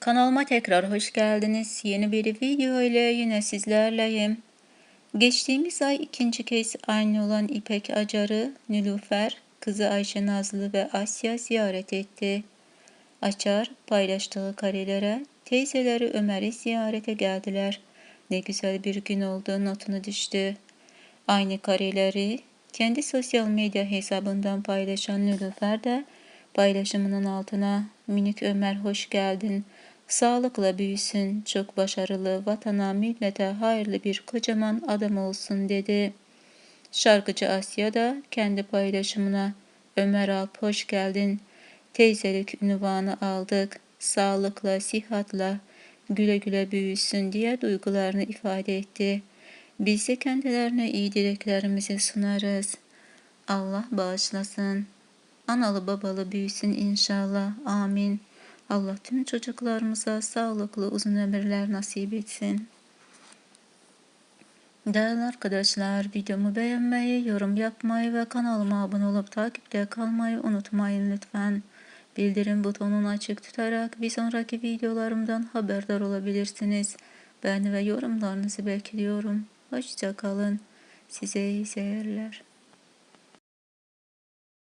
Kanalıma tekrar hoş geldiniz. Yeni bir video ile yine sizlerleyim. Geçtiğimiz ay ikinci kez aynı olan İpek Acar'ı Nilüfer, kızı Ayşe Nazlı ve Asya ziyaret etti. Acar paylaştığı karelere teyzeleri Ömer'i ziyarete geldiler. Ne güzel bir gün oldu notunu düştü. Aynı kareleri kendi sosyal medya hesabından paylaşan Nilüfer de paylaşımının altına minik Ömer hoş geldin. Sağlıkla büyüsün, çok başarılı, vatana, millete hayırlı bir kocaman adam olsun dedi. Şarkıcı Asya da kendi paylaşımına Ömer Alp hoş geldin. Teyzelik ünvanı aldık. Sağlıkla, sihatla, güle güle büyüsün diye duygularını ifade etti. Biz de kendilerine iyi dileklerimizi sunarız. Allah bağışlasın. Analı babalı büyüsün inşallah. Amin. Allah tüm çocuklarımıza sağlıklı uzun ömürler nasip etsin. Değerli arkadaşlar videomu beğenmeyi, yorum yapmayı ve kanalıma abone olup takipte kalmayı unutmayın lütfen. Bildirim butonunu açık tutarak bir sonraki videolarımdan haberdar olabilirsiniz. Beğeni ve yorumlarınızı bekliyorum. Hoşçakalın. Size iyi seyirler.